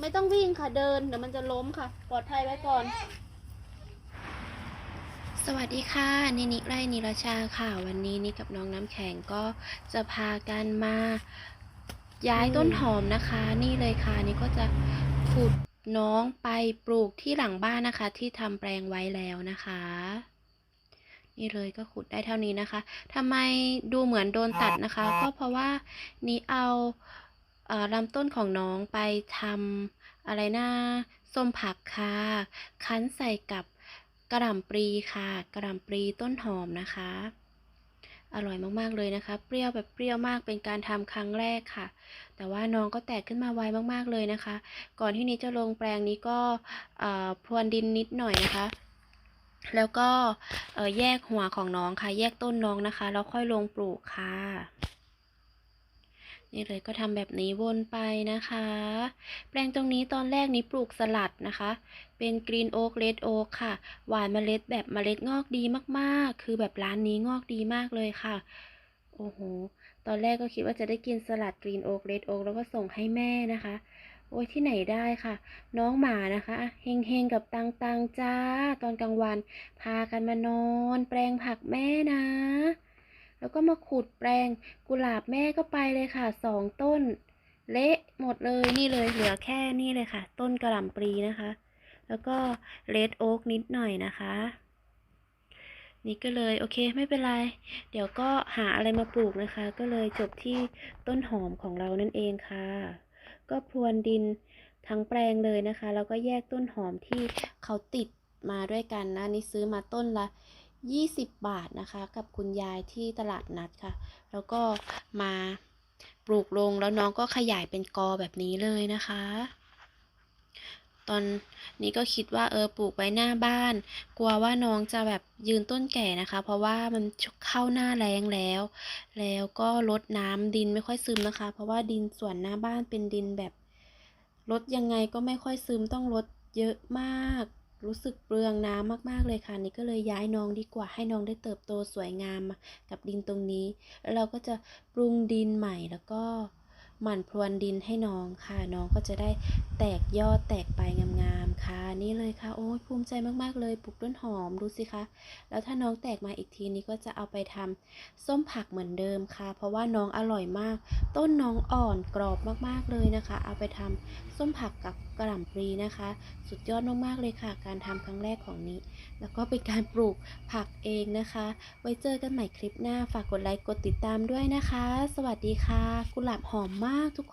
ไม่ต้องวิ่งค่ะเดินเดี๋ยวมันจะล้มค่ะ ปลอดภัยไว้ก่อน สวัสดีค่ะนินิไรนิรชาค่ะ วันนี้นี่กับน้องน้ำแข็งก็จะพากันมา ย้ายต้นหอมนะคะ นี่เลยค่ะนี่ก็จะขุดน้องไปปลูกที่หลังบ้านนะคะ ที่ทำแปลงไว้แล้วนะคะ นี่เลยก็ขุดได้เท่านี้นะคะทำไมดูเหมือนโดนตัดนะคะ ก็เพราะว่านี่เอาเอ่อ ลำต้นของน้องไปทำอะไรนะส้มผักค่ะคั้นใส่กับกระหล่ำปลีค่ะ กระหล่ำปลีต้นหอมนะคะ อร่อยมากๆเลยนะคะ เปรี้ยวแบบเปรี้ยวมากเป็นการทำครั้งแรกค่ะ แต่ว่าน้องก็แตกขึ้นมาไวมากๆเลยนะคะ ก่อนที่นี้จะลงแปลงนี้ก็พรวนดินนิดหน่อยนะคะแล้วก็แยกหัวของน้องค่ะ แยกต้นน้องนะคะ แล้วค่อยลงปลูกค่ะ นี่เลยก็ทำแบบนี้วนไปนะคะ แปลงตรงนี้ตอนแรกนี้ปลูกสลัดนะคะ เป็นกรีนโอ๊กเลดโอ๊กค่ะ หวานเมล็ดแบบเมล็ดงอกดีมากๆ คือแบบร้านนี้งอกดีมากเลยค่ะ โอ้โห ตอนแรกก็คิดว่าจะได้กินสลัดกรีนโอ๊กเลดโอ๊กแล้วก็ส่งให้แม่นะคะ โอ้ยที่ไหนได้ค่ะ น้องหมานะคะเฮงเฮงๆกับตังตังๆจ้า ตอนกลางวัน พากันมานอน แปลงผักแม่นะ แล้วก็มาขุดแปลงกุหลาบแม่ก็ไปเลยค่ะสองต้น เละหมดเลยนี่เลยเหลือแค่นี่เลยค่ะ ต้นกระหล่ำปลีนะคะ แล้วก็เลดโอ๊กนิดหน่อยนะคะ นี่ก็เลยโอเคไม่เป็นไร เดี๋ยวก็หาอะไรมาปลูกนะคะ ก็เลยจบที่ต้นหอมของเรานั่นเองค่ะ ก็พรวนดินทั้งแปลงเลยนะคะ แล้วก็แยกต้นหอมที่เขาติดมาด้วยกันนะนี่ซื้อมาต้นละ 20 บาทนะคะ กับคุณยายที่ตลาดนัดค่ะ แล้วก็มาปลูกลงแล้วน้องก็ขยายเป็นกอแบบนี้เลยนะคะ ตอนนี้ก็คิดว่าเออปลูกไว้หน้าบ้าน กลัวว่าน้องจะแบบยืนต้นแก่นะคะ เพราะว่ามันเข้าหน้าแรงแล้ว แล้วก็ลดน้ำดินไม่ค่อยซึมนะคะ เพราะว่าดินส่วนหน้าบ้านเป็นดินแบบลดยังไงก็ไม่ค่อยซึมต้องลดเยอะมาก รู้สึกเปลืองน้ำมากๆเลยค่ะ นี่ก็เลยย้ายน้องดีกว่าให้น้องได้เติบโตสวยงามกับดินตรงนี้ แล้วเราก็จะปรุงดินใหม่แล้วก็หมั่นพรวนดินให้น้องค่ะ น้องก็จะได้แตกยอดแตกใบงามๆค่ะ นี่เลยค่ะ โอ้ยภูมิใจมากๆเลยปลูกต้นหอมดูสิคะ แล้วถ้าน้องแตกมาอีกทีนี้ก็จะเอาไปทำส้มผักเหมือนเดิมค่ะ เพราะว่าน้องอร่อยมาก ต้นน้องอ่อนกรอบมากๆเลยนะคะ เอาไปทำส้มผักกับ ระหล่ำปลีนะคะ สุดยอดมากๆเลยค่ะ การทำครั้งแรกของนี้ แล้วก็เป็นการปลูกผักเองนะคะ ไว้เจอกันใหม่คลิปหน้าฝากกดไลค์กดติดตามด้วยนะคะ สวัสดีค่ะกุหลาบหอมมากทุกคน